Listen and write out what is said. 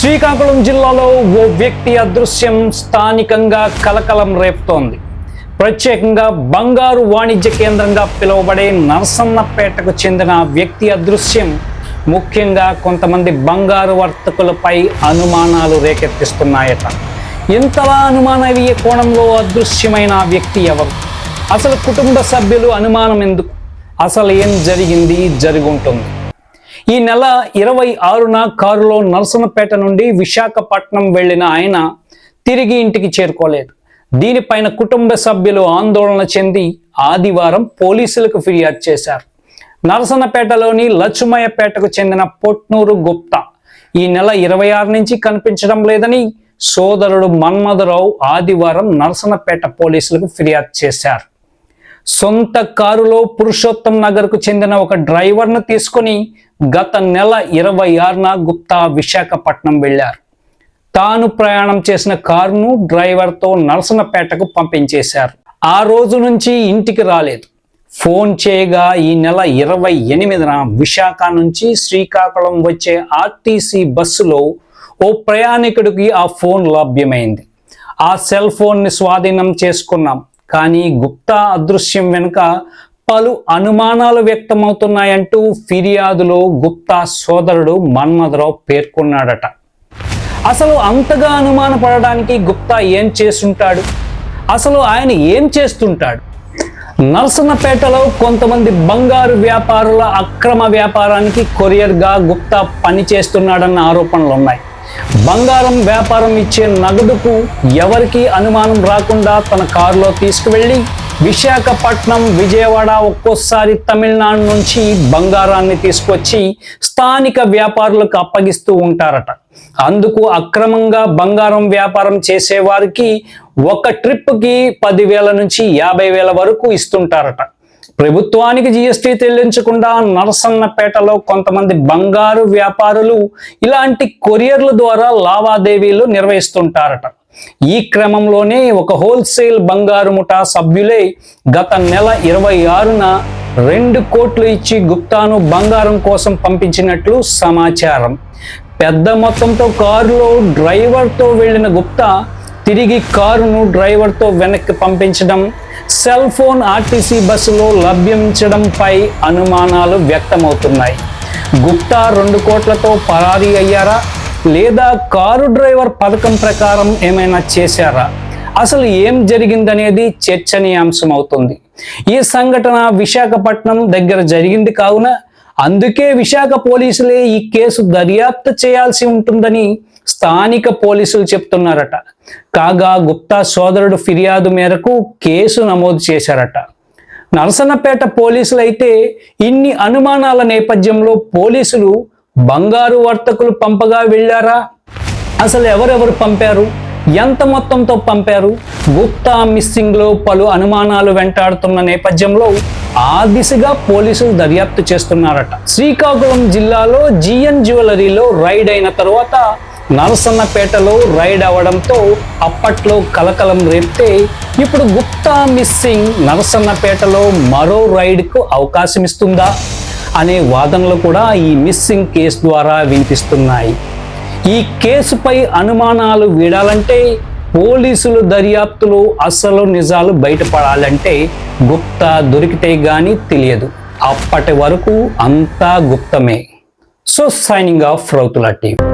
శ్రీకాకుళం జిల్లాలో ఓ వ్యక్తి అదృశ్యం స్థానికంగా కలకలం రేపుతోంది. ప్రత్యేకంగా బంగారు వాణిజ్య కేంద్రంగా పిలువబడే నరసన్నపేటకు చెందిన వ్యక్తి అదృశ్యం ముఖ్యంగా కొంతమంది బంగారు వర్తకులపై అనుమానాలు రేకెత్తిస్తున్నాయట. ఇంతలా అనుమానవీయ కోణంలో అదృశ్యమైన వ్యక్తి ఎవరు? అసలు కుటుంబ సభ్యులు అనుమానం ఎందుకు? అసలు ఏం జరిగింది? జరుగుంటుంది. ఈ నెల ఇరవై ఆరున కారులో నరసనపేట నుండి విశాఖపట్నం వెళ్ళిన ఆయన తిరిగి ఇంటికి చేరుకోలేదు. దీనిపైన కుటుంబ సభ్యులు ఆందోళన చెంది ఆదివారం పోలీసులకు ఫిర్యాదు చేశారు. నరసనపేటలోని లచ్చుమయ్యపేటకు చెందిన పొట్నూరు గుప్తా ఈ నెల ఇరవై ఆరు నుంచి కనిపించడం లేదని సోదరుడు మన్మధరావు ఆదివారం నరసనపేట పోలీసులకు ఫిర్యాదు చేశారు. సొంత కారులో పురుషోత్తం నగర్కు చెందిన ఒక డ్రైవర్ను తీసుకుని గత నెల ఇరవై ఆరున గుప్తా విశాఖపట్నం వెళ్ళారు తాను ప్రయాణం చేసిన కారును డ్రైవర్తో నరసనపేటకు పంపించేశారు. ఆ రోజు నుంచి ఇంటికి రాలేదు. ఫోన్ చేయగా ఈ నెల ఇరవై ఎనిమిదిన విశాఖ నుంచి శ్రీకాకుళం వచ్చే ఆర్టీసీ బస్సులో ఓ ప్రయాణికుడికి ఆ ఫోన్ లభ్యమైంది. ఆ సెల్ ఫోన్ని స్వాధీనం చేసుకున్నాం. కానీ గుప్తా అదృశ్యం వెనుక పలు అనుమానాలు వ్యక్తమవుతున్నాయంటూ ఫిర్యాదులో గుప్తా సోదరుడు మన్మధరావు పేర్కొన్నాడట. అసలు అంతగా అనుమానపడడానికి గుప్తా ఏం చేస్తుంటాడు? అసలు ఆయన ఏం చేస్తుంటాడు? నర్సన్నపేటలో కొంతమంది బంగారు వ్యాపారుల అక్రమ వ్యాపారానికి కొరియర్గా గుప్తా పనిచేస్తున్నాడన్న ఆరోపణలు ఉన్నాయి బంగారం వ్యాపారం ఇచ్చే నగదుకు ఎవరికి అనుమానం రాకుండా తన కారులో తీసుకువెళ్ళి విశాఖపట్నం విజయవాడ ఒక్కోసారి తమిళనాడు నుంచి బంగారాన్ని తీసుకొచ్చి స్థానిక వ్యాపారులకు అప్పగిస్తూ ఉంటారట. అందుకు అక్రమంగా బంగారం వ్యాపారం చేసేవారికి ఒక ట్రిప్కి పదివేల నుంచి యాభై వేల వరకు ఇస్తుంటారట. ప్రభుత్వానికి జిఎస్టీ చెల్లించకుండా నరసన్నపేటలో కొంతమంది బంగారు వ్యాపారులు ఇలాంటి కొరియర్ల ద్వారా లావాదేవీలు నిర్వహిస్తుంటారట. ఈ క్రమంలోనే ఒక హోల్సేల్ బంగారు ముఠా సభ్యులే గత నెల ఇరవై ఆరున రెండు కోట్లు ఇచ్చి గుప్తాను బంగారం కోసం పంపించినట్లు సమాచారం. పెద్ద మొత్తంతో కారులో డ్రైవర్తో వెళ్ళిన గుప్తా తిరిగి కారును డ్రైవర్తో వెనక్కి పంపించడం సెల్ ఫోన్ ఆర్టీసీ బస్సులో లభ్యించడంపై అనుమానాలు వ్యక్తమవుతున్నాయి. గుప్తా రెండు కోట్లతో పరారీ అయ్యారా? లేదా కారు డ్రైవర్ పథకం ప్రకారం ఏమైనా చేశారా? అసలు ఏం జరిగిందనేది చర్చనీయాంశం అవుతుంది ఈ సంఘటన విశాఖపట్నం దగ్గర జరిగింది కావున అందుకే విశాఖ పోలీసులే ఈ కేసు దర్యాప్తు చేయాల్సి ఉంటుందని స్థానిక పోలీసులు చెప్తున్నారట. కాగా గుప్తా సోదరుడు ఫిర్యాదు మేరకు కేసు నమోదు చేశారట. నరసన్నపేట పోలీసులు అయితే ఇన్ని అనుమానాల నేపథ్యంలో పోలీసులు బంగారు వర్తకులు పంపగా వెళ్ళారా? అసలు ఎవరెవరు పంపారు? ఎంత మొత్తంతో పంపారు? గుప్తా మిస్సింగ్లో పలు అనుమానాలు వెంటాడుతున్న నేపథ్యంలో ఆ దిశగా పోలీసులు దర్యాప్తు చేస్తున్నారట. శ్రీకాకుళం జిల్లాలో జిఎన్ జ్యువెలరీలో రైడ్ అయిన తర్వాత నరసన్నపేటలో రైడ్ అవడంతో అప్పట్లో కలకలం రేపితే ఇప్పుడు గుప్తా మిస్సింగ్ నరసన్నపేటలో మరో రైడ్కు అవకాశం ఇస్తుందా? అనే వాదనలు కూడా ఈ మిస్సింగ్ కేసు ద్వారా వినిపిస్తున్నాయి. ఈ కేసుపై అనుమానాలు వీడాలంటే పోలీసులు దర్యాప్తులో అసలు నిజాలు బయటపడాలంటే గుప్తా దొరికితే గాని తెలియదు. అప్పటి వరకు అంతా గుప్తమే. So signing off Routhula TV.